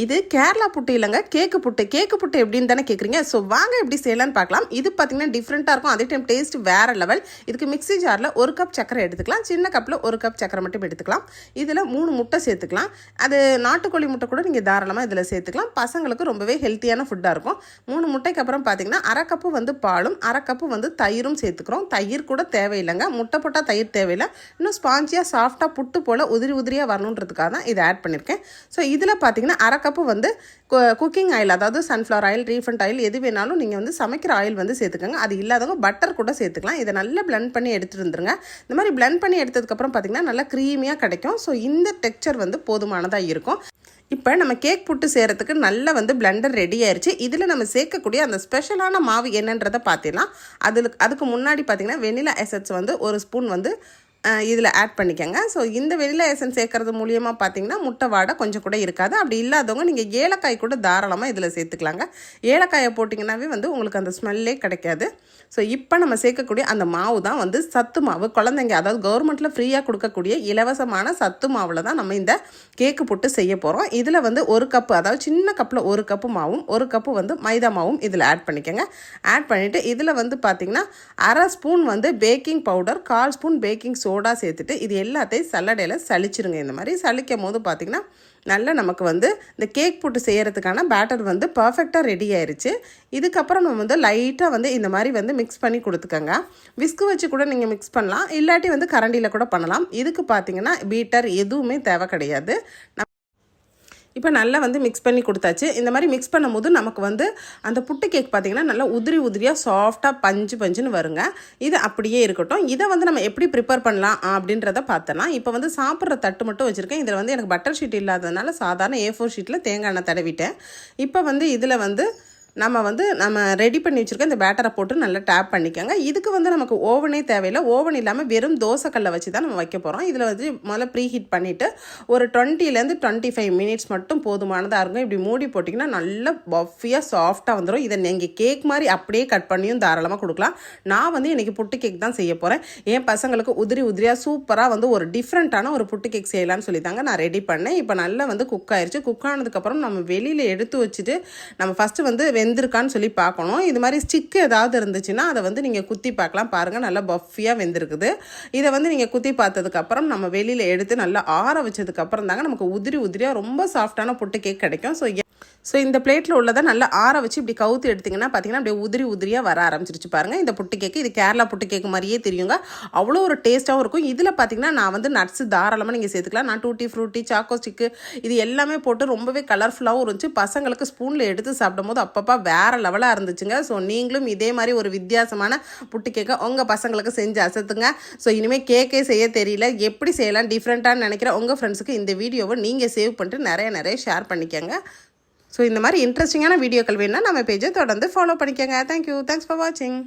இது கேரளா புட்டு இல்லைங்க கேக்கு புட்டு. கேக்கு புட்டு எப்படின்னு தானே கேட்குறீங்க ஸோ வாங்க எப்படி செய்யலாம்னு பார்க்கலாம். இது பார்த்தீங்கன்னா டிஃப்ரெண்ட்டாக இருக்கும். அதே டைம் டேஸ்ட் வேறு லெவல் இதுக்கு மிக்ஸி ஜாரில் ஒரு கப் சக்கரை எடுத்துக்கலாம். சின்ன கப்பில் ஒரு கப் சக்கரை மட்டும் எடுத்துக்கலாம். இதில் மூணு முட்டை சேர்த்துக்கலாம். அது நாட்டுக்கோழி முட்டை கூட நீங்கள் தாராளமாக இதில் சேர்த்துக்கலாம். பசங்களுக்கு ரொம்பவே ஹெல்த்தியான ஃபுட்டாக இருக்கும். மூணு முட்டைக்கு அப்புறம் பார்த்தீங்கன்னா அரை கப்பு வந்து பாலும் அரை கப்பு வந்து தயிரும் சேர்த்துக்கிறோம். தயிர் கூட தேவையில்லைங்க. முட்டை போட்டால் தயிர் தேவையில்லை. இன்னும் ஸ்பாஞ்சியாக சாஃப்டாக புட்டு போல் உதிரி உதிரியாக வரணுன்றதுக்காக தான் இதை ஆட் பண்ணியிருக்கேன் ஸோ இதில் பார்த்தீங்கன்னா அரை கப்பு வந்து குக்கிங் ஆயில் அதாவது சன்ஃப்ளவர் ஆயில் ரீஃபண்ட் ஆயில் எது வேணாலும் நீங்கள் வந்து சமைக்கிற ஆயில் வந்து சேர்த்துக்கோங்க. அது இல்லாதவங்க பட்டர் கூட சேர்த்துக்கலாம். இதை நல்லா பிளெண்ட் பண்ணி எடுத்துகிட்டு வந்துருங்க. இந்த மாதிரி பிளெண்ட் பண்ணி எடுத்ததுக்கப்புறம் பார்த்தீங்கன்னா நல்லா க்ரீமியாக கிடைக்கும். ஸோ இந்த டெக்ஸ்சர் வந்து போதுமானதாக இருக்கும். இப்போ நம்ம கேக் புட்டு செய்கிறதுக்கு நல்லா வந்து பிளெண்டர் ரெடி ஆயிடுச்சு இதில் நம்ம சேர்க்கக்கூடிய அந்த ஸ்பெஷலான மாவு என்னன்றதை பார்த்தீங்கன்னா அதில் அதுக்கு முன்னாடி பார்த்தீங்கன்னா வெனிலா எசட்ஸ் வந்து ஒரு ஸ்பூன் வந்து இதில் ஆட் பண்ணிக்கோங்க. ஸோ இந்த வெனிலா எசன்ஸ் சேர்க்கறது மூலியமாக பார்த்தீங்கன்னா முட்டை வாடை கொஞ்சம் கூட இருக்காது. அப்படி இல்லாதவங்க நீங்கள் ஏலக்காய் கூட தாராளமாக இதில் சேர்த்துக்கலாங்க. ஏலக்காயை போட்டிங்கன்னாவே வந்து உங்களுக்கு அந்த ஸ்மெல்லே கிடைக்காது. ஸோ இப்போ நம்ம சேர்க்கக்கூடிய அந்த மாவு தான் வந்து சத்து மாவு. குழந்தைங்க அதாவது கவர்மெண்ட்டில் ஃப்ரீயாக கொடுக்கக்கூடிய இலவசமான சத்து மாவில் தான் நம்ம இந்த கேக்கு போட்டு செய்ய போகிறோம் இதில் வந்து ஒரு கப்பு அதாவது சின்ன கப்பில் ஒரு கப்பு மாவும் ஒரு கப்பு வந்து மைதா மாவும் இதில் ஆட் பண்ணிக்கோங்க. ஆட் பண்ணிவிட்டு இதில் வந்து பார்த்திங்கன்னா அரை ஸ்பூன் வந்து பேக்கிங் பவுடர் கால் ஸ்பூன் பேக்கிங் சோடா சேர்த்துட்டு இது எல்லாத்தையும் சல்லடையில் சளிச்சிருங்க. இந்த மாதிரி சளிக்கும் போது பார்த்திங்கன்னா நல்லா நமக்கு வந்து இந்த கேக் போட்டு செய்கிறதுக்கான பேட்டர் வந்து பர்ஃபெக்டாக ரெடி ஆயிடுச்சு இதுக்கப்புறம் நம்ம வந்து லைட்டாக வந்து இந்த மாதிரி வந்து மிக்ஸ் பண்ணி கொடுத்துக்கோங்க. விஸ்கு வச்சு கூட நீங்கள் மிக்ஸ் பண்ணலாம். இல்லாட்டி வந்து கரண்டியில் கூட பண்ணலாம். இதுக்கு பார்த்தீங்கன்னா பீட்டர் எதுவுமே தேவை கிடையாது. இப்போ நல்லா வந்து மிக்ஸ் பண்ணி கொடுத்தாச்சு. இந்த மாதிரி மிக்ஸ் பண்ணும்போது நமக்கு வந்து அந்த புட்டு கேக் பார்த்திங்கன்னா நல்லா உதிரி உதிரியாக சாஃப்டாக பஞ்சு பஞ்சுன்னு வருங்க. இது அப்படியே இருக்கட்டும். இதை வந்து நம்ம எப்படி ப்ரிப்பேர் பண்ணலாம் அப்படின்றத பார்த்தோன்னா இப்போ வந்து சாப்பிட்ற தட்டு மட்டும் வச்சுருக்கேன். இதில் வந்து எனக்கு பட்டர் ஷீட் இல்லாததுனால சாதாரண ஏ ஃபோர் ஷீட்டில் தேங்காய் எண்ணெய் தடவிட்டேன். இப்போ வந்து இதில் வந்து நம்ம வந்து நம்ம ரெடி பண்ணி வச்சுருக்க இந்த பேட்டரை போட்டு நல்லா டேப் பண்ணிக்கோங்க. இதுக்கு வந்து நமக்கு ஓவனே தேவையில்லை. ஓவன் இல்லாமல் வெறும் தோசைக்கல்லை வச்சு தான் நம்ம வைக்க போகிறோம் இதில் வந்து முதல்ல ப்ரீ ஹீட் பண்ணிவிட்டு ஒரு டுவெண்ட்டிலேருந்து டுவெண்ட்டி ஃபைவ் மினிட்ஸ் மட்டும் போதுமானதாக இருக்கும் இப்படி மூடி போட்டிங்கன்னா நல்ல பஃபியாக சாஃப்டாக வந்துடும் இதை நீங்கள் கேக் மாதிரி அப்படியே கட் பண்ணியும் தாராளமாக கொடுக்கலாம். நான் வந்து இன்றைக்கி புட்டு கேக் தான் செய்ய போகிறேன் என் பசங்களுக்கு உதிரி உதிரியாக சூப்பராக வந்து ஒரு டிஃப்ரெண்ட்டான ஒரு புட்டு கேக் செய்யலாம்னு சொல்லி தாங்க நான் ரெடி பண்ணேன். இப்போ நல்லா வந்து குக் ஆயிடுச்சு குக் ஆனதுக்கப்புறம் நம்ம வெளியில் எடுத்து வச்சுட்டு நம்ம ஃபஸ்ட்டு வந்து வெந்திருக்கான்னு சொல்லி பார்க்கணும். இது மாதிரி ஸ்டிக்கு ஏதாவது இருந்துச்சுன்னா அதை வந்து நீங்கள் குத்தி பார்க்கலாம். பாருங்கள் நல்லா பஃபியாக வெந்திருக்குது. இதை வந்து நீங்கள் குத்தி பார்த்ததுக்கப்புறம் நம்ம வெளியில் எடுத்து நல்லா ஆற வச்சதுக்கப்புறம் தாங்க நமக்கு உதிரி உதிரியாக ரொம்ப சாஃப்டான புட்டு கேக் கிடைக்கும். ஸோ ஸோ இந்த பிளேட்டில் உள்ளதை நல்லா ஆற வச்சு இப்படி கவுத்து எடுத்திங்கன்னா பார்த்தீங்கன்னா அப்படியே உதிரி உதிரியாக வர ஆரம்பிச்சிருச்சு பாருங்கள் இந்த புட்டு கேக்கு இது கேரளா புட்டு கேக்கு மாதிரியே தெரியுங்க. அவ்வளோ ஒரு டேஸ்ட்டாகவும் இருக்கும். இதில் பார்த்தீங்கன்னா நான் வந்து நட்ஸு தாராளமாக நீங்கள் சேர்த்துக்கலாம். நான் டூட்டி ஃப்ரூட்டி சாக்கோ ஸ்டிக்கு இது எல்லாமே போட்டு ரொம்பவே கலர்ஃபுல்லாகவும் இருந்துச்சு. பசங்களுக்கு ஸ்பூனில் எடுத்து சாப்பிடும் போது அப்பப்போ வேறு லெவலாக இருந்துச்சுங்க. ஸோ நீங்களும் இதே மாதிரி ஒரு வித்தியாசமான புட்டு கேக்கை உங்கள் பசங்களுக்கு செஞ்சு அசத்துங்க. ஸோ இனிமேல் கேக்கே செய்ய தெரியல. எப்படி செய்யலாம்? டிஃப்ரெண்ட்டான்னு நினைக்கிற உங்கள் ஃப்ரெண்ட்ஸுக்கு இந்த வீடியோவை நீங்கள் சேவ் பண்ணிட்டு நிறைய நிறைய ஷேர் பண்ணிக்கோங்க. ஸோ இந்த மாதிரி இன்ட்ரெஸ்டிங்கான வீடியோக்கள் வேணுன்னா நம்ம பேஜை தொடர்ந்து ஃபாலோ பண்ணிக்கோங்க. தேங்க்யூ தேங்க்ஸ் ஃபார் வாட்சிங்